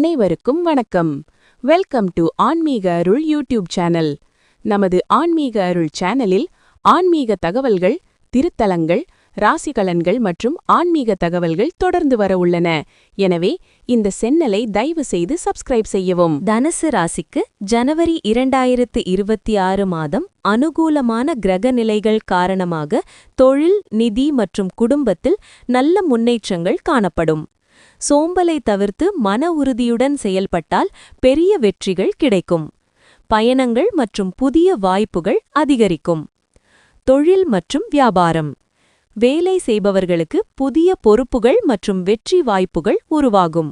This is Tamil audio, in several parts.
அனைவருக்கும் வணக்கம். வெல்கம் டு ஆன்மீக அருள் யூடியூப் சேனல் நமது ஆன்மீக அருள் சேனலில் ஆன்மீக தகவல்கள் திருத்தலங்கள் ராசிகலன்கள் மற்றும் ஆன்மீக தகவல்கள் தொடர்ந்து வர உள்ளன. எனவே இந்த சென்னலை தயவு செய்து சப்ஸ்கிரைப் செய்யவும். தனுசு ராசிக்கு ஜனவரி இரண்டாயிரத்து இருபத்தி ஆறு மாதம் அனுகூலமான கிரக நிலைகள் காரணமாக தொழில் நிதி மற்றும் குடும்பத்தில் நல்ல முன்னேற்றங்கள் காணப்படும். சோம்பலை தவிர்த்து மன உறுதியுடன் செயல்பட்டால் பெரிய வெற்றிகள் கிடைக்கும். பயணங்கள் மற்றும் புதிய வாய்ப்புகள் அதிகரிக்கும். தொழில் மற்றும் வியாபாரம். வேலை செய்பவர்களுக்கு புதிய பொறுப்புகள் மற்றும் வெற்றி வாய்ப்புகள் உருவாகும்.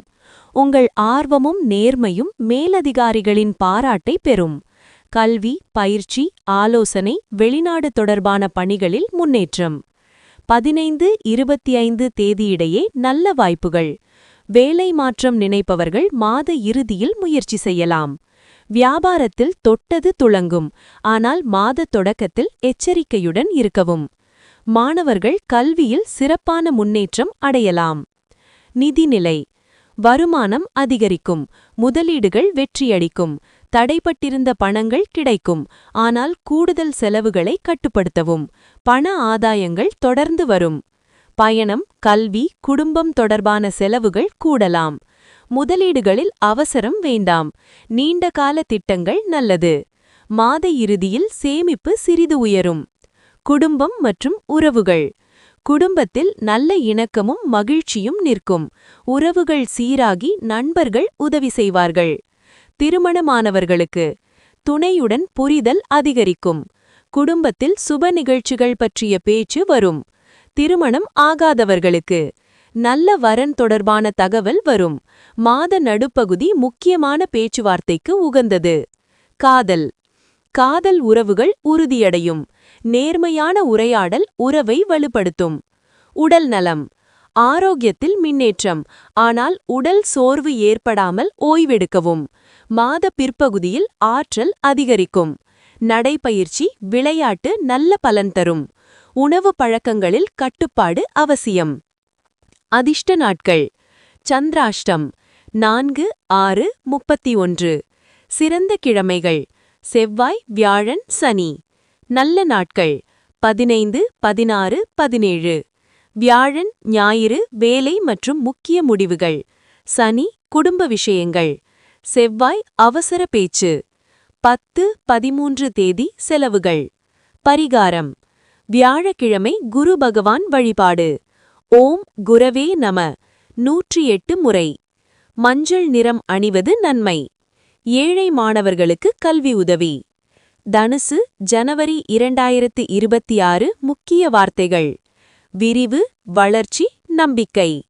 உங்கள் ஆர்வமும் நேர்மையும் மேலதிகாரிகளின் பாராட்டை பெறும். கல்வி பயிற்சி ஆலோசனை வெளிநாடு தொடர்பான பணிகளில் முன்னேற்றம். பதினைந்து இருபத்தி ஐந்து தேதியிடையே நல்ல வாய்ப்புகள். வேலை மாற்றம் நினைப்பவர்கள் மாத இறுதியில் முயற்சி செய்யலாம். வியாபாரத்தில் தொட்டது துளங்கும். ஆனால் மாத தொடக்கத்தில் எச்சரிக்கையுடன் இருக்கவும். மாணவர்கள் கல்வியில் சிறப்பான முன்னேற்றம் அடையலாம். நிதிநிலை வருமானம் அதிகரிக்கும். முதலீடுகள் வெற்றியடிக்கும் தடைப்பட்டிருந்த பணங்கள் கிடைக்கும். ஆனால் கூடுதல் செலவுகளை கட்டுப்படுத்தவும். பண ஆதாயங்கள் தொடர்ந்து வரும். பயணம் கல்வி குடும்பம் தொடர்பான செலவுகள் கூடலாம். முதலீடுகளில் அவசரம் வேண்டாம். நீண்ட கால திட்டங்கள் நல்லது. மாத இறுதியில் சேமிப்பு சிறிது உயரும். குடும்பம் மற்றும் உறவுகள். குடும்பத்தில் நல்ல இணக்கமும் மகிழ்ச்சியும் நிற்கும். உறவுகள் சீராகி நண்பர்கள் உதவி செய்வார்கள். திருமணமானவர்களுக்கு துணையுடன் புரிதல் அதிகரிக்கும். குடும்பத்தில் சுப நிகழ்ச்சிகள் பற்றிய பேச்சு வரும். திருமணம் ஆகாதவர்களுக்கு நல்ல வரன் தொடர்பான தகவல் வரும். மாத நடுப்பகுதி முக்கியமான பேச்சுவார்த்தைக்கு உகந்தது. காதல். காதல் உறவுகள் உறுதியடையும். நேர்மையான உரையாடல் உறவை வலுப்படுத்தும். உடல் நலம். ஆரோக்கியத்தில் மின்னேற்றம். ஆனால் உடல் சோர்வு ஏற்படாமல் ஓய்வெடுக்கவும். மாத பிற்பகுதியில் ஆற்றல் அதிகரிக்கும். நடைப்பயிற்சி விளையாட்டு நல்ல பலன் தரும். உணவு பழக்கங்களில் கட்டுப்பாடு அவசியம். அதிர்ஷ்ட நாட்கள். சந்திராஷ்டம். நான்கு ஆறு முப்பத்தி ஒன்று சிறந்த கிழமைகள். செவ்வாய் வியாழன் சனி. நல்ல நாட்கள். பதினைந்து பதினாறு பதினேழு. வியாழன் ஞாயிறு வேலை மற்றும் முக்கிய முடிவுகள். சனி குடும்ப விஷயங்கள். செவ்வாய் அவசர பேச்சு. பத்து பதிமூன்று தேதி செலவுகள். பரிகாரம். வியாழக்கிழமை குரு பகவான் வழிபாடு. ஓம் குரவே நம. நூற்றி எட்டு முறை. மஞ்சள் நிறம் அணிவது நன்மை. ஏழை மாணவர்களுக்கு கல்வி உதவி. தனுசு ஜனவரி இரண்டாயிரத்து இருபத்தி ஆறு முக்கிய வார்த்தைகள். விரிவு வளர்ச்சி நம்பிக்கை.